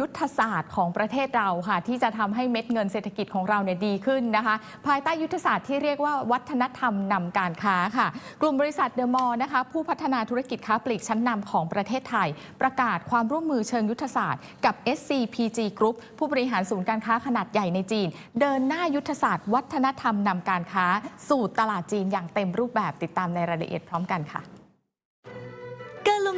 ยุทธศาสตร์ของประเทศเราค่ะ ที่จะทำให้เม็ดเงินเศรษฐกิจของเราเนี่ยดีขึ้นนะคะ ภายใต้ยุทธศาสตร์ที่เรียกว่าวัฒนธรรมนำการค้าค่ะ กลุ่มบริษัทเดอะมอลล์นะคะ ผู้พัฒนาธุรกิจค้าปลีกชั้นนำของประเทศไทย ประกาศความร่วมมือเชิงยุทธศาสตร์กับ SCPG Group ผู้บริหารศูนย์การค้าขนาดใหญ่ในจีน เดินหน้ายุทธศาสตร์วัฒนธรรมนำการค้า สู่ตลาดจีนอย่างเต็มรูปแบบติดตามในรายละเอียดพร้อมกันค่ะ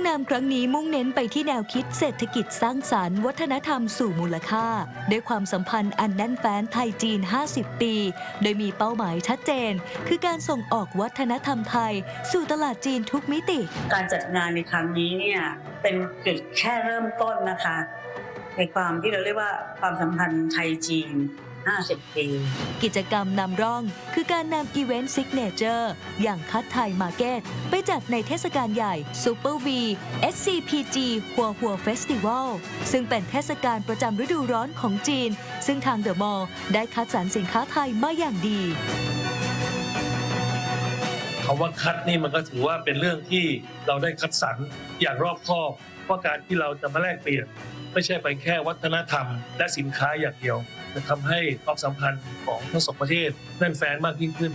นามครั้งนี้มุ่งเน้นไปที่แนวคิดเศรษฐกิจสร้างสารรค์วัฒนธรรมสู่มูลค่า ด้วยความสัมพันธ์อันแน่นแฟ้นไทยจีน 50 ปี โดยมีเป้าหมายชัดเจน คือการส่งออกวัฒนธรรมไทย สู่ตลาดจีนทุกมิติ การจัดงานในครั้งนี้เนี่ยเป็นจุดแค่เริ่มต้นนะคะ ในความที่เราเรียกว่าความสัมพันธ์ไทยจีน 50 ปี กิจกรรมนำร่องคือการนำอีเวนต์ซิกเนเจอร์อย่างคัดไทยมาร์เก็ต ไปจัดในเทศกาลใหญ่ Super V SCPG หัวหัวเฟสติวัลซึ่งเป็นเทศกาลประจำฤดูร้อนของจีน ซึ่งทางเดอะมอลล์ได้คัดสรรสินค้าไทยมาอย่างดีคำว่าคัดนี่มันก็ถือว่าเป็นเรื่องที่เราได้คัดสรรอย่างรอบคอบว่าการที่เราจะมาแลกเปลี่ยน ไม่ใช่ไปแค่วัฒนธรรม และสินค้าอย่างเดียวจะทำให้ความสัมพันธ์ของทั้งสองประเทศแน่นแฟ้นมากยิ่งขึ้น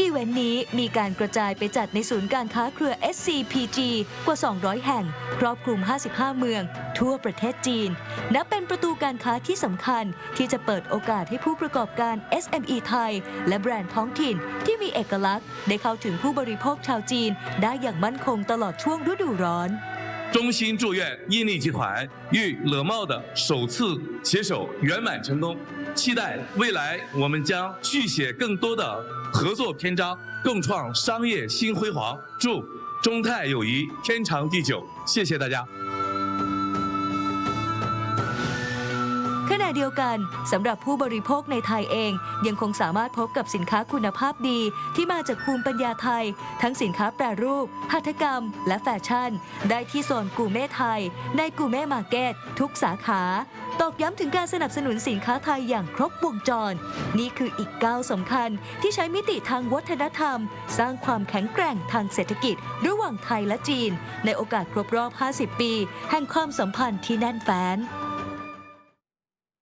อีเวนต์นี้มีการกระจายไปจัดในศูนย์การค้าเครือ SCPG กว่า 200 แห่ง ครอบคลุม 55 เมือง ทั่วประเทศจีน นับเป็นประตูการค้าที่สำคัญที่จะเปิดโอกาสให้ผู้ประกอบการ SME ไทย และแบรนด์ท้องถิ่นที่มีเอกลักษณ์ ได้เข้าถึงผู้บริโภคชาวจีน ได้อย่างมั่นคงตลอดช่วงฤดูร้อน 衷心祝愿伊利集团与乐茂的首次携手圆满成功，期待未来我们将续写更多的合作篇章，共创商业新辉煌。祝中泰友谊天长地久！谢谢大家。 ขณะเดียวกันสำหรับผู้บริโภคในไทยเอง ยังคงสามารถพบกับสินค้าคุณภาพดีที่มาจากภูมิปัญญาไทย ทั้งสินค้าแปรรูป หัตถกรรม และแฟชั่น ได้ที่โซนกูเม่ไทย ในกูเม่มาร์เก็ตทุกสาขา ตอกย้ำถึงการสนับสนุนสินค้าไทยอย่างครบวงจร นี่คืออีกก้าวสำคัญที่ใช้มิติทางวัฒนธรรม สร้างความแข็งแกร่งทางเศรษฐกิจ ระหว่างไทยและจีน ในโอกาสครบรอบ 50 ปี แห่งความสัมพันธ์ที่แน่นแฟ้น